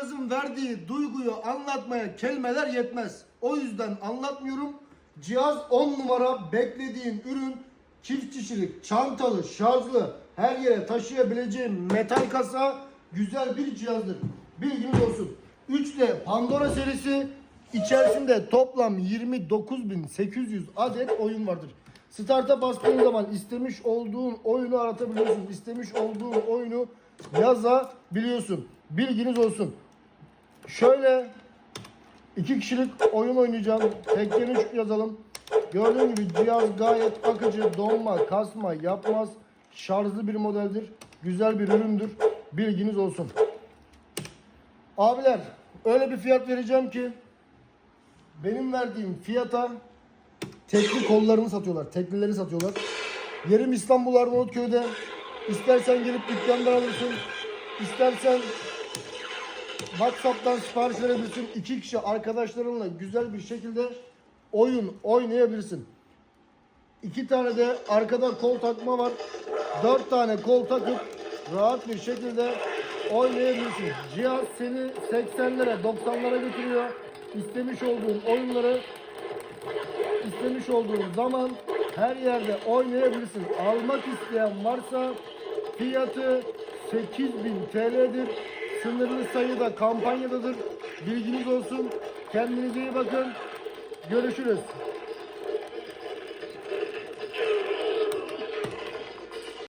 cihazın verdiği duyguyu anlatmaya kelimeler yetmez. O yüzden anlatmıyorum. Cihaz 10 numara beklediğin ürün çift kişilik, çantalı, şarjlı, her yere taşıyabileceğin metal kasa güzel bir cihazdır. Bilginiz olsun. 3D Pandora serisi içerisinde toplam 29.800 adet oyun vardır. Start'a bastığın zaman istemiş olduğun oyunu aratabiliyorsun. İstemiş olduğun oyunu yazabiliyorsun. Bilginiz olsun. Şöyle iki kişilik oyun oynayacağım. Tekken 3 yazalım. Gördüğün gibi cihaz gayet akıcı, donma, kasma yapmaz. Şarjlı bir modeldir. Güzel bir üründür. Bilginiz olsun. Abiler öyle bir fiyat vereceğim ki benim verdiğim fiyata tekli kollarını satıyorlar. Teklileri satıyorlar. Yerim İstanbul Arnavutköy'de. İstersen gelip dükkandan alırsın. İstersen WhatsApp'tan sipariş verebilirsin. İki kişi arkadaşlarınla güzel bir şekilde oyun oynayabilirsin. İki tane de arkada kol takma var. Dört tane kol takıp rahat bir şekilde oynayabilirsin. Cihaz seni 80'lere 90'lara götürüyor. İstemiş olduğun oyunları istemiş olduğun zaman her yerde oynayabilirsin. Almak isteyen varsa fiyatı 8000 TL'dir. Sınırlı sayıda kampanyadadır. Bilginiz olsun. Kendinize iyi bakın. Görüşürüz.